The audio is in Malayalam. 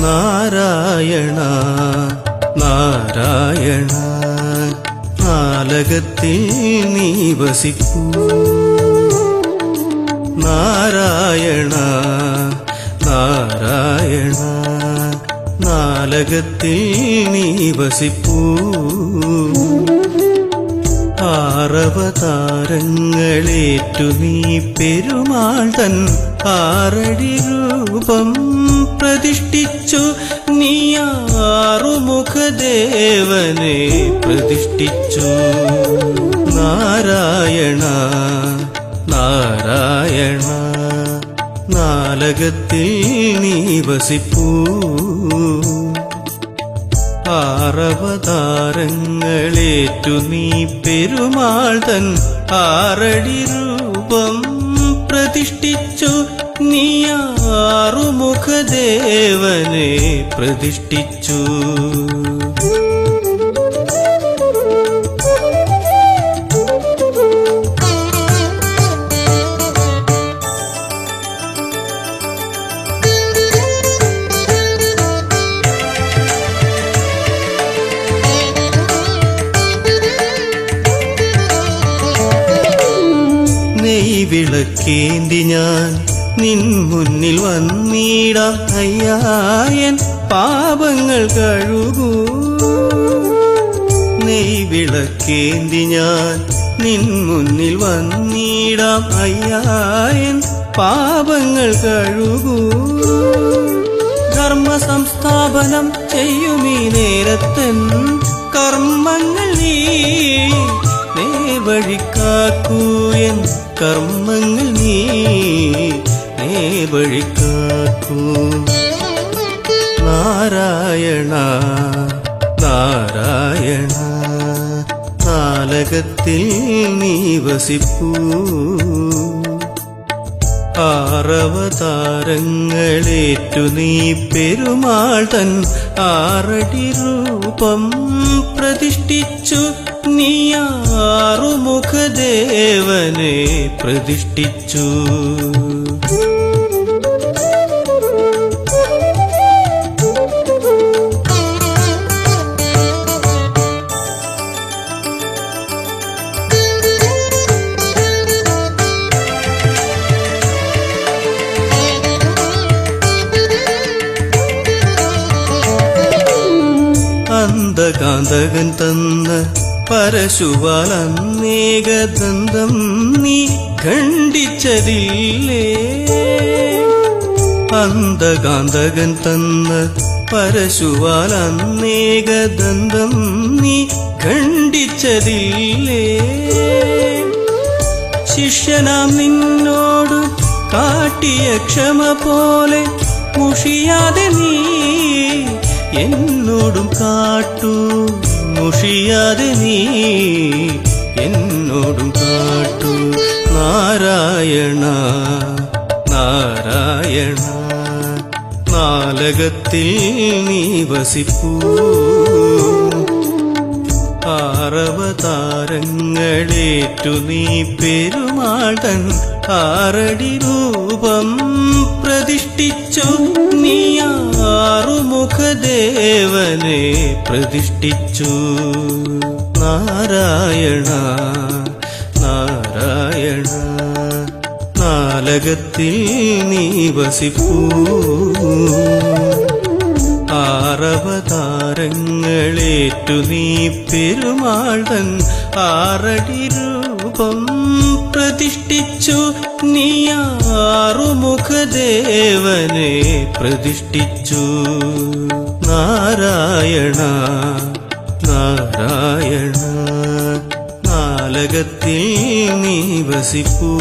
നാരായണ നാരായണ നാലകത്തിൽ നീ വസിക്കൂ. നാരായണ നാരായണ നാലകത്തിൽ നീ വസിപ്പൂ ആറവതാരങ്ങളേറ്റു നീ പെരുമാൾ തൻ ആറടി രൂപം പ്രതിഷ്ഠിച്ചു. നീ ആറുമുഖദേവനെ പ്രതിഷ്ഠിച്ചു. നാരായണ നാരായണ നാലകത്തിൽ നീ വസിപ്പൂ. ആറവതാരങ്ങളേറ്റു നീ പെരുമാൾ തൻ ആറടി രൂപം പ്രതിഷ്ഠിച്ചു. നീ ആറുമുഖദേവനെ പ്രതിഷ്ഠിച്ചു. വിളക്കേന്തി ഞാൻ നിൻ മുന്നിൽ വന്നിടാം. അയ്യായൻ പാപങ്ങൾ കഴുകൂ. നെയ് വിളക്കേന്തി ഞാൻ നിൻ മുന്നിൽ വന്നിടാം. അയ്യായൻ പാപങ്ങൾ കഴുകൂ. ധർമ്മ സംസ്ഥാപനം ചെയ്യുമീ നേരത്തൻ കർമ്മങ്ങൾ നീ വഴിക്കാക്കൂ എൻ കർമ്മങ്ങൾ നീ നേവഴിക്കാക്കൂ നാരായണ നാരായണ നാലകത്തിൽ നീ വസിപ്പൂ. ആറവതാരങ്ങളേറ്റു നീ പെരുമാൾ തൻ ആറടി രൂപം പ്രതിഷ്ഠിച്ചു. നീ ആറുമുഖദേവനെ പ്രതിഷ്ഠിച്ചു. അന്ധകാന്തകൻ തന്ന പരശുവാൽ അന്നേകദന്തം നീ ഖണ്ഡിച്ചതില്ലേ? അന്ധകാന്തകൻ തന്ന പരശുവാൽ അന്നേകദന്തം നീ ഖണ്ഡിച്ചതില്ലേ? ശിഷ്യനാം നിന്നോട് കാട്ടിയ ക്ഷമ പോലെ മുഷിയാതെ നീ എന്നോടും കാട്ടു. മുഷിയാതെ നീ എന്നോടും കാട്ടു. നാരായണ നാരായണ നാലകത്തിൽ നീ വസിപ്പൂ. ആറവതാരങ്ങളേറ്റു നീ പെരുമാടൻ ആറടി രൂപം പ്രതിഷ്ഠിച്ചു. നീ ആറുമുഖദേവനെ പ്രതിഷ്ഠിച്ചു. നാരായണ നാരായണ നാലകത്തിൽ നീ വസിപ്പൂ. ആറവതാരങ്ങളേറ്റു നീ പെരുമാൾ ആറടി രൂപം പ്രതിഷ്ഠിച്ചു. നീ ആറുമുഖദേവനെ പ്രതിഷ്ഠിച്ചു. നാരായണ നാരായണ നാലകത്തിൽ നീ വസിപ്പൂ.